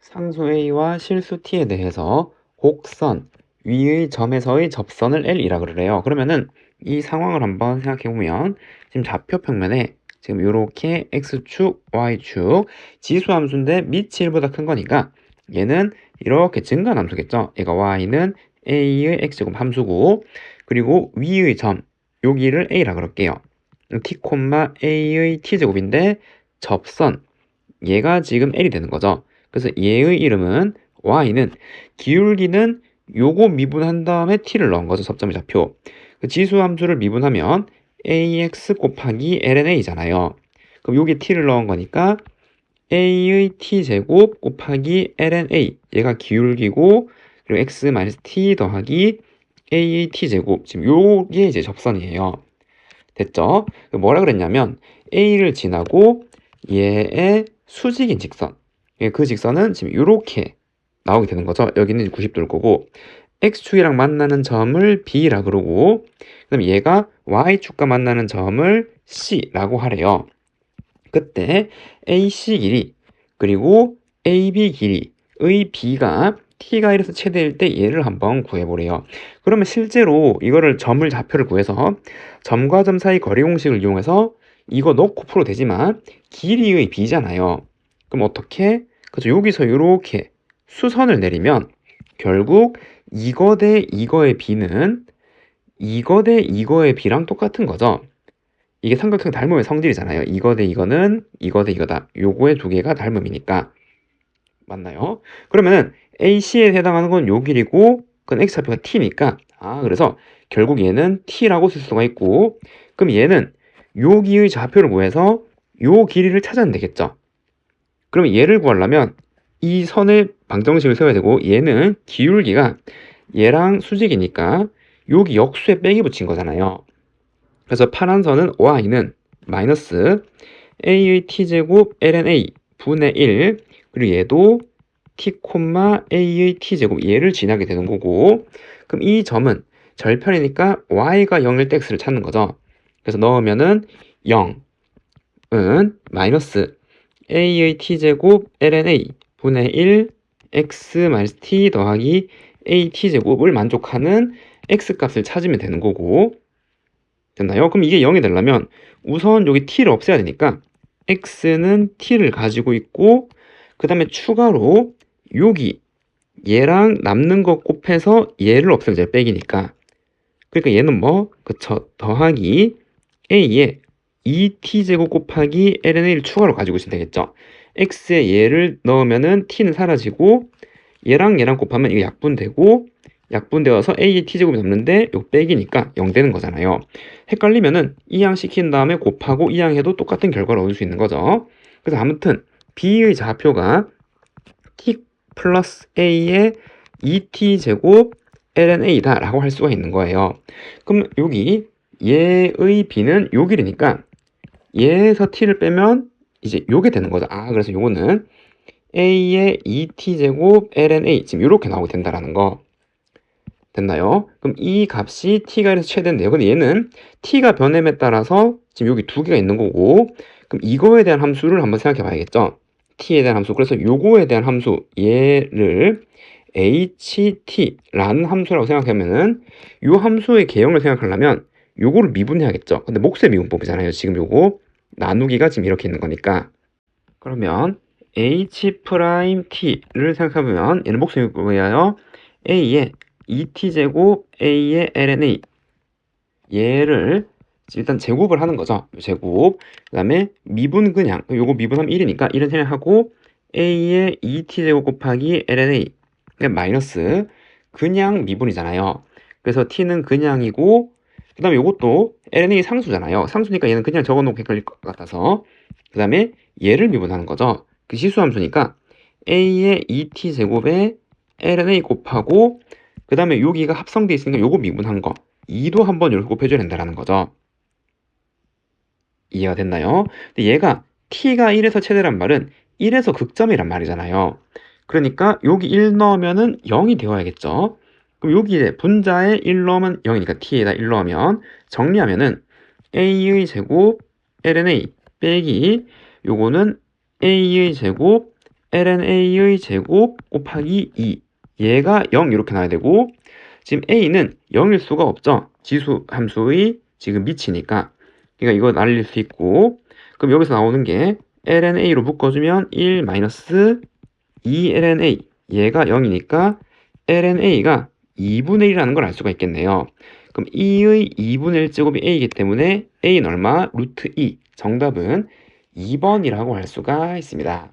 상수 A와 실수 T에 대해서 곡선 위의 점에서의 접선을 L이라 그러래요. 그러면은 이 상황을 한번 생각해 보면 지금 좌표 평면에 지금 이렇게 X축, Y축 지수 함수인데 밑이 1보다 큰 거니까 얘는 이렇게 증가한 함수겠죠. 얘가 Y는 A의 X제곱 함수고 그리고 위의 점 여기를 A라 그럴게요. T, A의 T제곱인데 접선 얘가 지금 L이 되는 거죠. 그래서 얘의 이름은 y는 기울기는 요거 미분한 다음에 t를 넣은 거죠. 접점의 좌표. 그 지수 함수를 미분하면 ax 곱하기 lna잖아요. 그럼 여기 t를 넣은 거니까 a의 t제곱 곱하기 lna 얘가 기울기고 그리고 x 마이너스 t 더하기 a의 t제곱 지금 요게 이제 접선이에요. 됐죠? 뭐라 그랬냐면 a를 지나고 얘의 수직인 직선 예, 그 직선은 지금 이렇게 나오게 되는 거죠. 여기는 90도일 거고 x축이랑 만나는 점을 b라 그러고 그럼 얘가 y축과 만나는 점을 c라고 하래요. 그때 AC 길이 그리고 AB 길이의 b가 t가 1에서 최대일 때 얘를 한번 구해보래요. 그러면 실제로 이거를 점을 좌표를 구해서 점과 점 사이 거리 공식을 이용해서 이거 넣고 풀어도 되지만 길이의 b잖아요. 그럼 어떻게 그래서 여기서 이렇게 수선을 내리면 결국 이거 대 이거의 비는 이거 대 이거의 비랑 똑같은 거죠. 이게 삼각형 닮음의 성질이잖아요. 이거 대 이거는 이거 대 이거다. 요거의 두 개가 닮음이니까. 맞나요? 그러면은 AC에 해당하는 건 요 길이고 그건 X좌표가 T니까 아 그래서 결국 얘는 T라고 쓸 수가 있고 그럼 얘는 요 기의 좌표를 구해서 요 길이를 찾아내면 되겠죠. 그러면 얘를 구하려면 이 선의 방정식을 세워야 되고 얘는 기울기가 얘랑 수직이니까 여기 역수에 빼기 붙인 거잖아요. 그래서 파란 선은 y는 마이너스 a의 t제곱 ln a 분의 1 그리고 얘도 t, a의 t제곱 얘를 지나게 되는 거고 그럼 이 점은 절편이니까 y가 0일 때 x를 찾는 거죠. 그래서 넣으면은 0은 마이너스 a의 t제곱 ln a 분의 1 x t 더하기 a t제곱을 만족하는 x 값을 찾으면 되는 거고 됐나요? 그럼 이게 0이 되려면 우선 여기 t를 없애야 되니까 x는 t를 가지고 있고 그 다음에 추가로 여기 얘랑 남는 거 곱해서 얘를 없애면 빼기니까 그러니까 얘는 뭐? 그쵸 더하기 a에 2t제곱 곱하기 lnA를 추가로 가지고 있으면 되겠죠. x에 얘를 넣으면은 t는 사라지고 얘랑 얘랑 곱하면 이거 약분되고 약분되어서 a의 t제곱이 남는데 요 빼기니까 0 되는 거잖아요. 헷갈리면은 이항 시킨 다음에 곱하고 이항 해도 똑같은 결과를 얻을 수 있는 거죠. 그래서 아무튼 b의 좌표가 t 플러스 a의 2t제곱 lna다 라고 할 수가 있는 거예요. 그럼 여기 얘의 b는 요 길이니까 얘에서 t를 빼면 이제 요게 되는 거죠. 아, 그래서 요거는 a의 2t제곱 lna 지금 이렇게 나오게 된다라는 거. 됐나요? 그럼 이 값이 t가 1에서 최대인데요. 근데 얘는 t가 변함에 따라서 지금 여기 두 개가 있는 거고 그럼 이거에 대한 함수를 한번 생각해 봐야겠죠. t에 대한 함수. 그래서 요거에 대한 함수 얘를 ht라는 함수라고 생각하면은 요 함수의 개형을 생각하려면 요거를 미분해야겠죠. 근데 몫의 미분법이잖아요. 지금 요거 나누기가 지금 이렇게 있는 거니까. 그러면 h't를 생각해보면 얘는 몫의 미분법이에요. a의 2t제곱 a의 lna 얘를 일단 제곱을 하는 거죠. 제곱. 그 다음에 미분 그냥 요거 미분하면 1이니까 1은 생각하고 a의 2t제곱 곱하기 lna 마이너스 그냥 미분이잖아요. 그래서 t는 그냥이고 그 다음에 이것도 ln이 상수잖아요. 상수니까 얘는 그냥 적어놓고 헷갈릴 것 같아서 그 다음에 얘를 미분하는 거죠. 그 시수함수니까 a의 2t제곱에 lna 곱하고 그 다음에 여기가 합성돼 있으니까 요거 미분한 거 2도 한번 이렇게 곱해줘야 된다는 거죠. 이해가 됐나요? 근데 얘가 t가 1에서 최대란 말은 1에서 극점이란 말이잖아요. 그러니까 여기 1 넣으면은 0이 되어야겠죠. 그럼 여기에 분자에 1 넣으면 0이니까 t에다 1 넣으면 정리하면은 a의 제곱 lna 빼기 요거는 a의 제곱 lnA의 제곱 곱하기 2 얘가 0 이렇게 나와야 되고 지금 A는 0일 수가 없죠. 지수 함수의 지금 미치니까. 그러니까 이거 날릴 수 있고 그럼 여기서 나오는 게 lnA로 묶어주면 1 마이너스 2lna 얘가 0이니까 lna가 2분의 1이라는 걸 알 수가 있겠네요. 그럼 2의 2분의 1 제곱이 a이기 때문에 a는 얼마? 루트 2 정답은 2번이라고 할 수가 있습니다.